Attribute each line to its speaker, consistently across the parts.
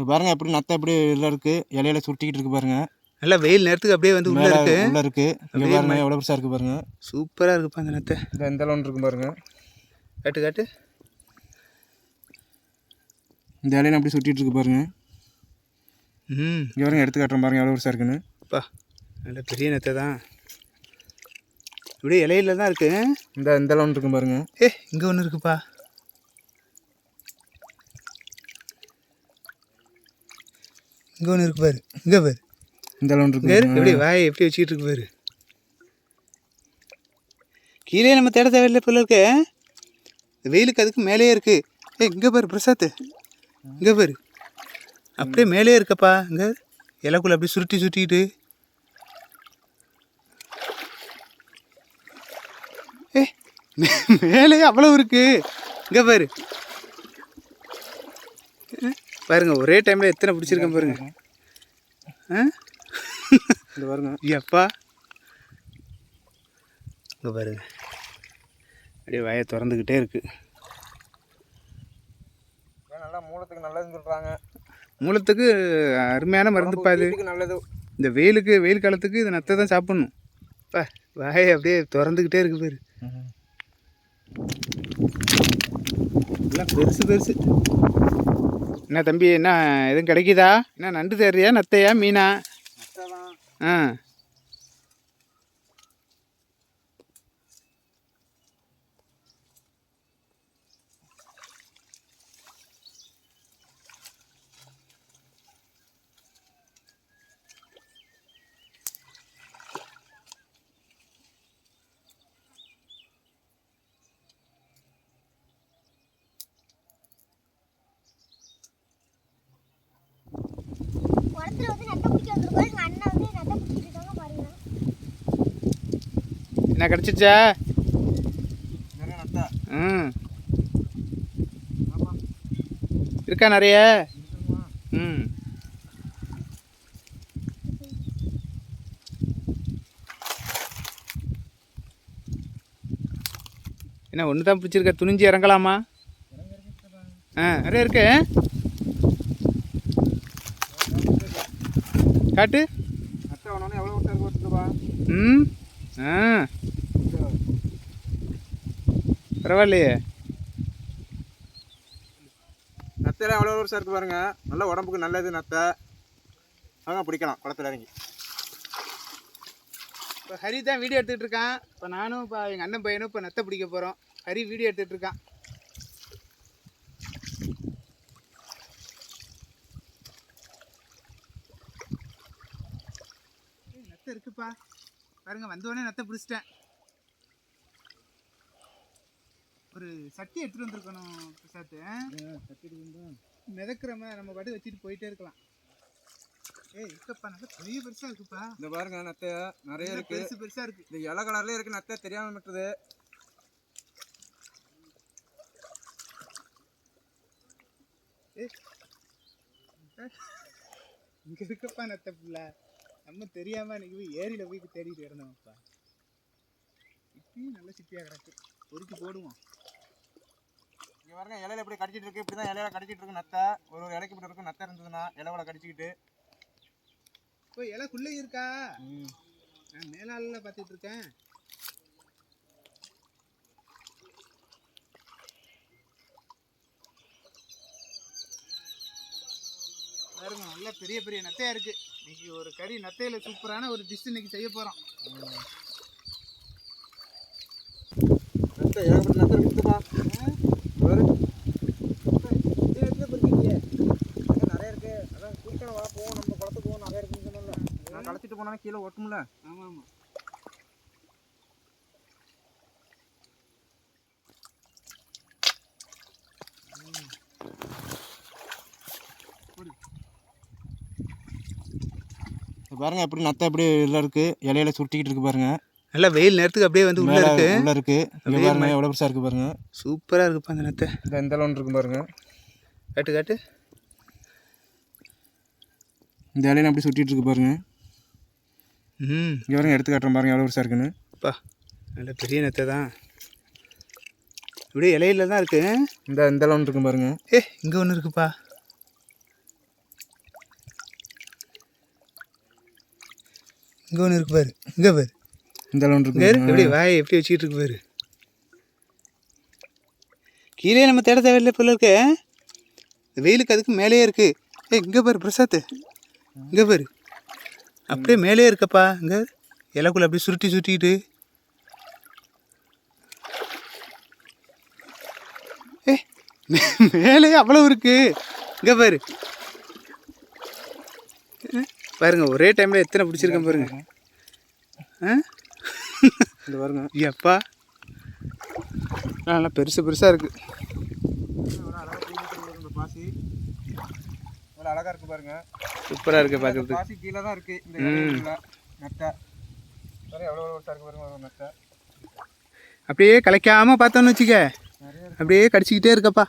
Speaker 1: இது பாருங்க எப்படி நத்தை எப்படி இதில் இருக்கு. இலையில சுட்டிக்கிட்டு இருக்கு பாருங்க.
Speaker 2: நல்லா வெயில் நேரத்துக்கு அப்படியே வந்து உள்ளே
Speaker 1: மேலே
Speaker 2: இருக்கு.
Speaker 1: உள்ள இருக்கு. இங்க
Speaker 2: அப்படியே
Speaker 1: பாருங்க எவ்வளோ பெருசா இருக்கு பாருங்க.
Speaker 2: சூப்பராக இருக்குப்பா அந்த நத்தை.
Speaker 1: இந்த இந்த அளவு இருக்கு பாருங்க.
Speaker 2: காட்டு காட்டு.
Speaker 1: இந்த இலையில அப்படி சுட்டிட்டு இருக்கு பாருங்க.
Speaker 2: ம்.
Speaker 1: இங்க பாருங்க எடுத்து காட்டுறேன் பாருங்க எவ்வளோ பெருசா இருக்குன்னு.
Speaker 2: பா நல்ல பெரிய நத்தை தான். இப்படியே இலையில தான் இருக்கு.
Speaker 1: இந்த இந்த அளவு இருக்கு பாருங்க.
Speaker 2: ஏ இங்கே ஒன்று இருக்குப்பா. இங்கே ஒன்று இருக்கு பாரு. இங்கே பாரு.
Speaker 1: இந்த அளவு இருக்கு.
Speaker 2: எப்படி வாய் எப்படி வச்சுக்கிட்டு இருக்கு பாரு. கீழே நம்ம தேட தேவையில்லை போல இருக்கு. வெயிலுக்கு அதுக்கு மேலேயே இருக்கு. ஏ இங்கே பாரு பிரசாத். இங்கே பாரு. அப்படியே மேலேயே இருக்கப்பா. இங்கே இலைக்குள்ள அப்படியே சுருட்டி சுருட்டிக்கிட்டு. ஏ மே- மேலேயே அவ்வளோ இருக்கு. இங்கே பாரு. பாருங்க ஒரே டைமில் எத்தனை பிடிச்சிருக்கேன் பாருங்க. ஆ
Speaker 1: இந்த பாருங்க.
Speaker 2: எப்பா? இங்கே பாருங்க. அப்படியே வாயை திறந்துக்கிட்டே இருக்கு.
Speaker 1: நல்லா மூலத்துக்கு நல்லதுன்னு சொல்றாங்க.
Speaker 2: மூலத்துக்கு அருமையான மருந்துப்பா இது.
Speaker 1: நல்லது.
Speaker 2: இந்த வெயிலுக்கு வெயில் காலத்துக்கு இது நத்தை தான் சாப்பிட்ணும். பா வாயை அப்படியே திறந்துக்கிட்டே இருக்கு பேர். எல்லாம் பெருசு பெருசு. என்ன தம்பி என்ன எதுவும் கிடைக்குதா? என்ன நண்டு தேடுறியா நத்தையா மீனா? ஆ.
Speaker 3: குளத்துல வந்து நத்தை பிடிக்க வந்திருக்கோம். எங்கள் அண்ணன் வந்து நத்தை பிடிச்சிட்டு இருக்காங்க பாருங்க.
Speaker 2: என்ன கிடச்சிச்சா? ம். இருக்கா நிறைய? ம். என்ன ஒன்று தான் பிடிச்சிருக்க. துணிஞ்சு இறங்கலாமா? ஆ நிறைய இருக்கு. காட்டு. ம்? ஆ. பரவாயில்லையே.
Speaker 1: நத்தையெல்லாம் எவ்வளோ பெருசா இருக்கு பாருங்க. நல்ல உடம்புக்கு நல்லது நத்தை. வாங்க பிடிக்கலாம் குளத்துல இறங்கி.
Speaker 2: இப்போ ஹரி தான் வீடியோ எடுத்துகிட்டு இருக்கான். இப்போ நானும் இப்போ எங்கள் அண்ணன் பையனும் இப்போ நத்தை பிடிக்க போகிறோம். ஹரி வீடியோ எடுத்துகிட்டு இருக்கான் ஏய், இருக்குப்பா பாருங்க வந்தோடனே நத்தை பிடிச்சிட்டேன். ஒரு சட்டி எடுத்துகிட்டு வந்திருக்கணும் பிரசாத்து. மிதக்கிற மாதிரி நம்ம பாட்டு வச்சுட்டு போயிட்டே இருக்கலாம். ஏய் இருக்கப்பா நல்லா பெரிய பெருசாக இருக்குப்பா.
Speaker 1: இந்த பாருங்க நத்தை நிறைய இருக்கு.
Speaker 2: பெருசு பெருசா இருக்கு?
Speaker 1: இந்த இலை கலர்லயே இருக்கு நத்தை தெரியாம விட்டுறது
Speaker 2: இங்க இருக்கப்பா நத்த புள்ள. நம்ம தெரியாம இன்னைக்கு போய் ஏரியில போய் தேடிட்டு கிடந்தோம்ப்பா. இப்பயும் நல்ல சிப்பியா கிடக்கு. பொறுக்கி போடுவோம்.
Speaker 1: இங்க பாருங்க இலையில எப்படி கடிச்சிட்டு இருக்கு? இப்படி தான் இலையில கடிச்சிட்டு இருக்கு நத்தை. ஒரு ஒரு இலைக்கு இப்படி இருக்கும் நத்தை இருந்ததுன்னா இலைவலை கடிச்சிக்கிட்டு.
Speaker 2: இப்போ இலைக்குள்ள இருக்கா? நான் மேலால பார்த்துட்டு இருக்கேன். பாருங்க நல்ல பெரிய பெரிய நத்தையா இருக்கு. இன்னைக்கு ஒரு கறி நத்தையில சூப்பரான ஒரு டிஷ் இன்னைக்கு செய்ய போறோம்.
Speaker 1: நத்தை ஏகப்பட்ட நத்தை நிறைய இருக்கு. அதான் கூட்டம் வா போவோம் நம்ம குளத்துக்கு போவோம் நிறைய இருக்குன்னு சொன்னல நான் களைச்சிட்டு போனா கீழே ஒட்டும்ல?
Speaker 2: ஆமா ஆமா.
Speaker 1: இப்ப பாருங்க எப்படி நத்தை எப்படி இதில் இருக்கு. இலையில சுட்டிக்கிட்டு இருக்கு பாருங்க.
Speaker 2: நல்லா வெயில் நேரத்துக்கு அப்படியே வந்து உள்ள இருக்கு.
Speaker 1: உள்ள இருக்கு. இங்க பாருங்க எவ்வளோ பெருசா இருக்கு பாருங்க.
Speaker 2: சூப்பரா இருக்குப்பா அந்த நத்தை.
Speaker 1: இந்த இந்த அளவு இருக்கு பாருங்க.
Speaker 2: காட்டு காட்டு.
Speaker 1: இந்த இலையில அப்படி சுட்டிட்டு இருக்கு பாருங்க.
Speaker 2: ம்.
Speaker 1: இங்க பாருங்க எடுத்து காட்டுறேன் பாருங்க எவ்வளோ பெருசா இருக்குன்னு.
Speaker 2: அப்பா நல்ல பெரிய நத்தை தான். இப்படியே இலையில தான் இருக்கு.
Speaker 1: இந்த இந்த அளவு இருக்கு பாருங்க.
Speaker 2: ஏ இங்கே ஒன்று இருக்குப்பா. இங்கே ஒன்று இருக்கு பாரு. இங்கே பாரு.
Speaker 1: இந்த அளவு
Speaker 2: எப்படி வாயை எப்படி வச்சுக்கிட்டு இருக்கு பாரு. கீழே நம்ம தேட தேவையில்லை போல இருக்கு. வெயிலுக்கு அதுக்கு மேலேயே இருக்கு. ஏ இங்கே பாரு பிரசாத். இங்கே பாரு. அப்படியே மேலேயே இருக்கப்பா. இங்கே இலைக்குள்ள அப்படியே சுருட்டி சுருட்டிக்கிட்டு. ஏ மே- மேலேயே அவ்வளோ இருக்கு. இங்கே பாரு. பாருங்க ஒரே டைமில் எத்தனை பிடிச்சிருக்கேன் பாருங்க. ஆ?
Speaker 1: இந்த பாருங்க.
Speaker 2: எப்பா? நல்லா பெருசு பெருசாக இருக்குது
Speaker 1: பாசி ஒரு அழகா இருக்கு பாருங்க
Speaker 2: சூப்பராக இருக்குது பார்க்குறது
Speaker 1: பாசி கீழே தான் இருக்கு. இந்த நெட்டை. எவ்வளோ எவ்வளோ இருக்கு பாருங்க நெட்டை.
Speaker 2: அப்படியே கலைக்காமல் பார்த்தோன்னு வச்சுக்க. அப்படியே கடிச்சிக்கிட்டே இருக்கப்பா.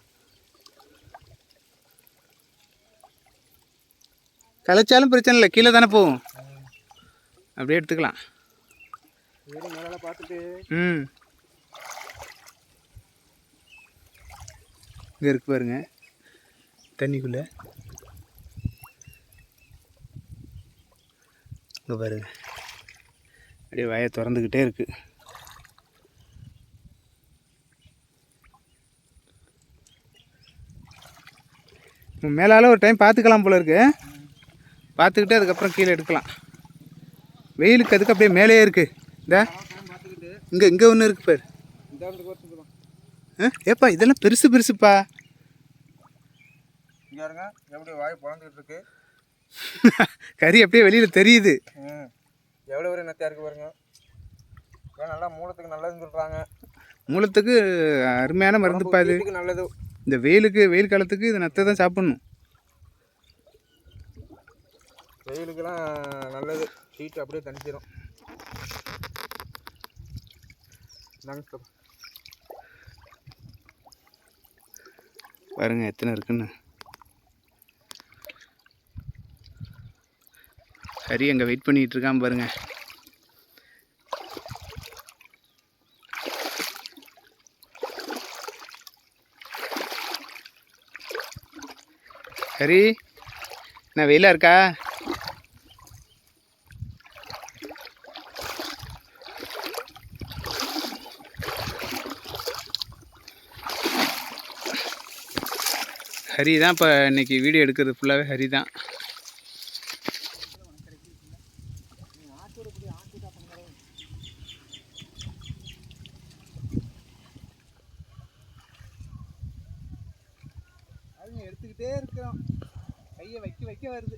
Speaker 2: கலைச்சாலும் பிரச்சனை இல்லை. கீழே தானே போகும். அப்படியே எடுத்துக்கலாம். ம். இங்கே இருக்கு பாருங்க. தண்ணிக்குள்ளே. இங்கே பாருங்க. அப்படியே வாயை திறந்துக்கிட்டே இருக்கு. மேலால் மேலால ஒரு டைம் பார்த்துக்கலாம் போல இருக்கு. பார்த்துக்கிட்டு அதுக்கப்புறம் கீழே எடுக்கலாம். வெயிலுக்கு அதுக்கு அப்படியே மேலேயே இருக்கு. இந்த இங்கே இங்கே ஒன்று இருக்கு பாரு. ஏப்பா இதெல்லாம் பெருசு பெருசுப்பா.
Speaker 1: எப்படி வாய் பிறந்துக்கிட்டு இருக்கு?
Speaker 2: கறி அப்படியே வெளியில் தெரியுது.
Speaker 1: எவ்வளோ ஒரு நெத்தையாக இருக்கு பாருங்க. நல்லா மூலத்துக்கு நல்லதுன்னு சொல்கிறாங்க
Speaker 2: மூலத்துக்கு அருமையான மருந்துப்பா இது
Speaker 1: வீட்டுக்கு நல்லது.
Speaker 2: இந்த வெயிலுக்கு வெயில் காலத்துக்கு இது நத்தை தான் சாப்பிட்ணும்.
Speaker 1: வெயிலுக்கெல்லாம் நல்லது. ஹீட் அப்படியே தணிச்சிடும் நாங்கள்
Speaker 2: பாருங்க. எத்தனை இருக்குன்னு. சரி அங்கே வெயிட் பண்ணிட்டு இருக்கான் பாருங்க. கறி என்ன வெயிலாக இருக்கா? ஹரி தான் இப்போ இன்னைக்கு வீடியோ எடுக்கிறது ஃபுல்லாகவே ஹரி தான். அதுங்க எடுத்துக்கிட்டே இருக்கிறோம் கையை வைக்க வைக்க வருது.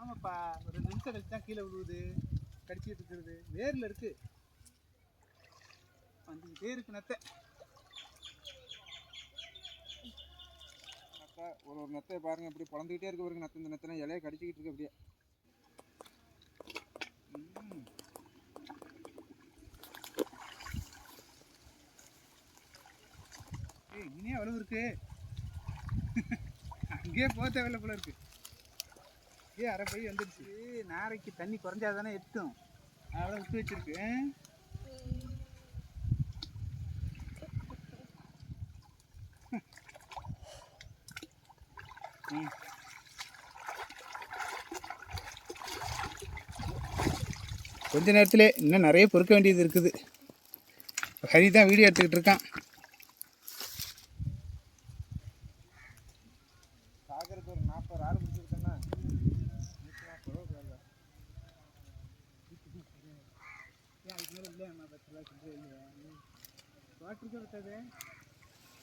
Speaker 2: ஆமாப்பா ஒரு நிமிஷம் கழிச்சு தான் கீழே விழுவுது. கடிச்சிட்டு இருக்கிறது. வேரில் இருக்கு. வந்துக்கிட்டே இருக்கு நத்தை.
Speaker 1: ஒரு ஒரு நத்தை பாருங்க இப்படி பிறந்துக்கிட்டே இருக்க பாருங்க நத்தை இந்த இலையை கடிச்சிக்கிட்டு இருக்கு அப்படியே.
Speaker 2: ஏய் இனியே எவ்வளவு இருக்கு. அங்கேயே போக தேவையில்ல போல இருக்கு. ஏ அரை பை வந்துடுச்சு நாரைக்கு தண்ணி குறைஞ்சாதானே எட்டும் அதெல்லாம் விட்டு வச்சிருக்கு ஆ? கொஞ்ச நேரத்திலே இன்னும் நிறைய பொறுக்க வேண்டியது இருக்குது. ஹரி தான் வீடியோ எடுத்துக்கிட்டு இருக்கான்.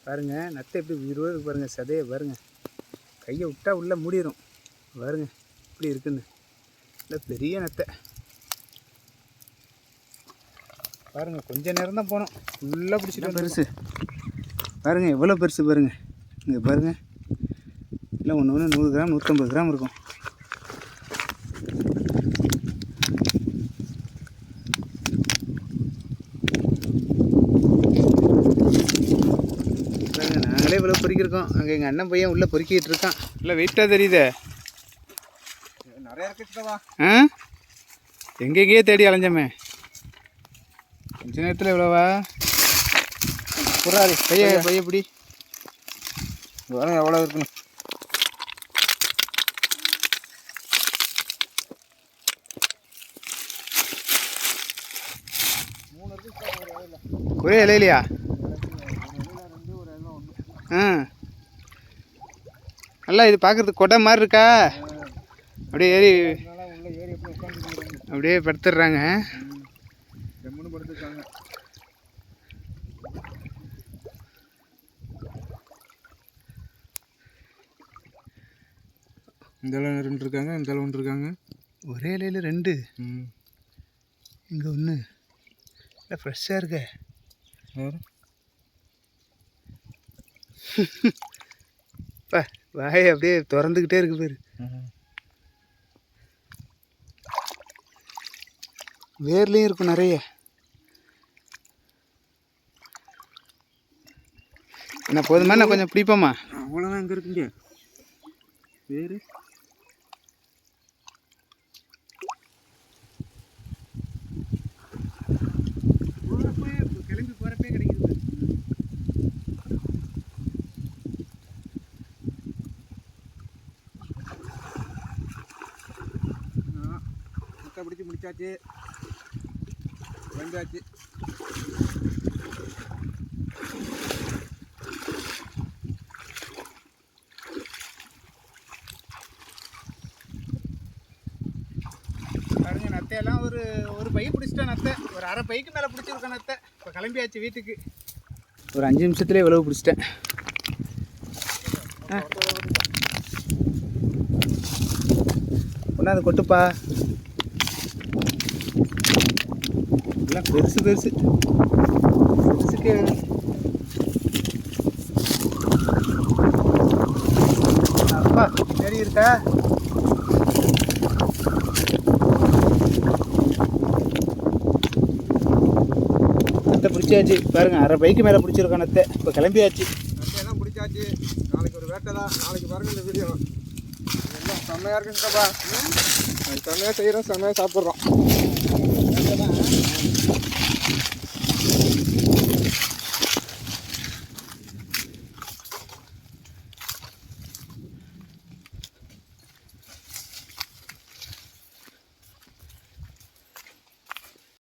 Speaker 2: பாருங்க நத்தை எப்படி உயிரோடு பாருங்க சதையை பாருங்க. கையை விட்டா உள்ள மூடிடும் பாருங்க இப்படி இருக்குன்னு. இல்லை பெரிய நத்தை. பாருங்க கொஞ்ச நேரம் தான் போனோம். ஃபுல்லாக பிடிச்சிட்டு பெருசு? பாருங்க எவ்வளோ பெருசு பாருங்க. இங்கே பாருங்க. இல்லை ஒன்று ஒன்று நூறு கிராம் நூற்றம்பது கிராம் இருக்கும். இருக்கோம் அங்கே எங்கள் அண்ணன் பையன் உள்ளே பொறுக்கிட்டு இருக்கான். இல்லை வெயிட்டாக தெரியுது.
Speaker 1: நிறையா இருக்குதுவா
Speaker 2: ஆ? எங்கெங்கேயே தேடி அலைஞ்சோமே. கொஞ்ச நேரத்தில் இவ்வளோவா? புறாரு பைய பைய எப்படி
Speaker 1: வரம் எவ்வளோ இருக்குன்னு
Speaker 2: குறைய இலையிலையா? ஆ. நல்லா இது பார்க்குறதுக்கு கொடை மாதிரி இருக்கா? அப்படியே ஏறி அப்படியே படுத்துடுறாங்க.
Speaker 1: இந்த இலை ரெண்டு இருக்காங்க இந்த இலை ஒன்று இருக்காங்க.
Speaker 2: ஒரே இலையில் ரெண்டு?
Speaker 1: ம்.
Speaker 2: இங்கே ஒன்று இல்லை ஃப்ரெஷ்ஷாக இருக்க. வாயை அப்படியே திறந்துக்கிட்டே இருக்கு பேர். வேர்லேயும் இருக்கும் நிறைய. என்ன போதுமா? நான் கொஞ்சம் பிடிப்போமா?
Speaker 1: அவ்வளோதான் இங்கே இருக்குங்க. வேறு? முட்டை பிடிச்சி முடிச்சாச்சு. வந்தாச்சு.
Speaker 2: பாருங்க நத்தையெல்லாம் ஒரு ஒரு பை பிடிச்சிட்டேன் நத்தை. ஒரு அரை பைக்கு மேலே பிடிச்சிருக்கேன் நத்தை. இப்போ கிளம்பியாச்சு வீட்டுக்கு. ஒரு அஞ்சு நிமிஷத்துலேயே இவ்வளவு பிடிச்சிட்டேன். ஒன்றாவது கொட்டுப்பா. எல்லாம் பெருசு பெருசு. பெருசுக்கு அப்பா சரி இருக்கா? நத்தை பிடிச்சாச்சு. பாருங்க அரை பைக்கு மேலே பிடிச்சிருக்கோம் நத்தை இப்போ கிளம்பியாச்சு.
Speaker 1: நத்தையெல்லாம் பிடிச்சாச்சு. நாளைக்கு ஒரு வேட்டை தான். நாளைக்கு பாருங்க இந்த வீடியோ எல்லாம் செம்மையாக இருக்குங்கப்பா. செம்மையாக செய்கிறோம் செம்மையாக சாப்பிட்றோம்.